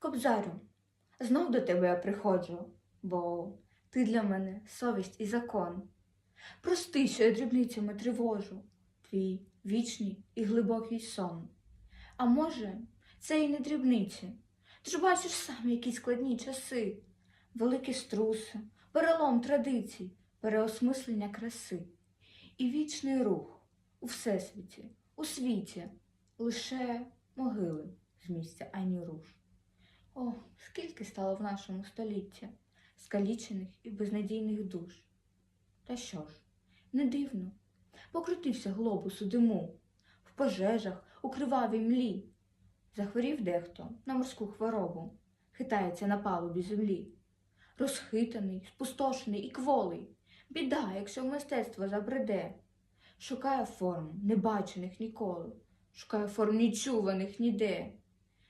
Кобзарю, знов до тебе я приходжу, бо ти для мене совість і закон. Прости, що я дрібницями тривожу твій вічний і глибокий сон. А може, це і не дрібниці. Ти ж бачиш сам, які складні часи, великі струси, перелом традицій, переосмислення краси і вічний рух у всесвіті, у світі, лише могили з місця ані руш. О, скільки стало в нашому столітті скалічених і безнадійних душ. Та що ж, не дивно, покрутився глобус у диму, в пожежах, у кривавій млі. Захворів дехто на морську хворобу, хитається на палубі землі. Розхитаний, спустошений і кволий, біда, якщо в мистецтво забреде. Шукає форм, небачених ніколи, шукає форм нечуваних ніде.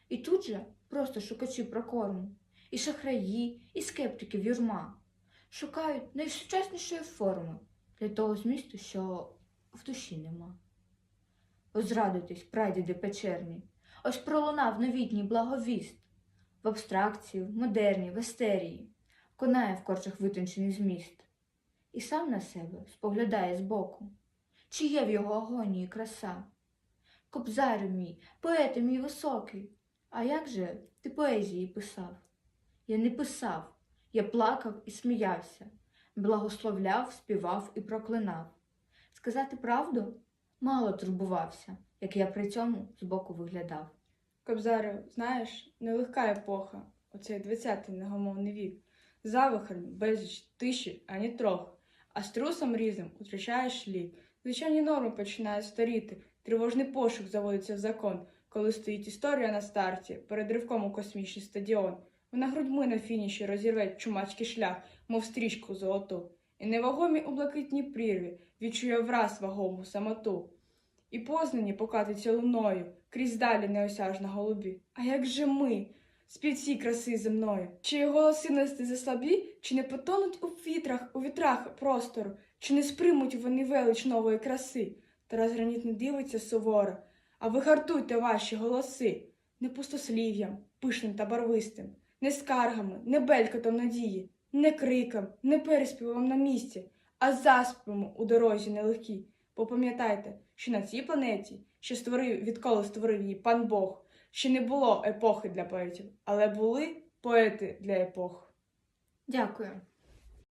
І тут же просто шукачі прокорму, і шахраї, і скептиків юрма. Шукають найсучаснішої форми. Для того змісту, що в душі нема. Озрадуйтесь, прадіди печерні, ось пролунав новітній благовіст, в абстракції, в модерні, в естерії, конає в корчах витончений зміст, і сам на себе споглядає збоку, чи є в його агонії краса. Кобзарю мій, поете мій високий, а як же ти поезії писав? Я не писав, я плакав і сміявся, благословляв, співав і проклинав. Сказати правду мало турбувався, як я при цьому збоку виглядав. Кобзарю, знаєш, нелегка епоха, оцей двадцятий негомовний вік. Завихрень, безліч, тиші, ані трох, а з трусом різним утрачаєш лік. Звичайні норми починають старіти, тривожний пошук заводиться в закон, коли стоїть історія на старті, перед ривком у космічний стадіон. Вона грудьми на фініші розірве чумацький шлях, мов стрічку золоту. І невагомі у блакитній прірві відчує враз вагому самоту. І познані покатиться луною, крізь далі неосяжна голубі. А як же ми, співці краси земної? Чи його голоси нести заслабі, чи не потонуть у вітрах, у вітрах простору, чи не сприймуть вони велич нової краси? Тарас Граніт не дивиться суворо, а ви гартуйте ваші голоси, не пустослів'ям, пишним та барвистим, не скаргами, не белькотом надії, не криком, не переспівом на місці, а заспівом у дорозі нелегкій. Бо пам'ятайте, що на цій планеті, що створив, відколи створив її пан Бог, ще не було епохи для поетів, але були поети для епох. Дякую.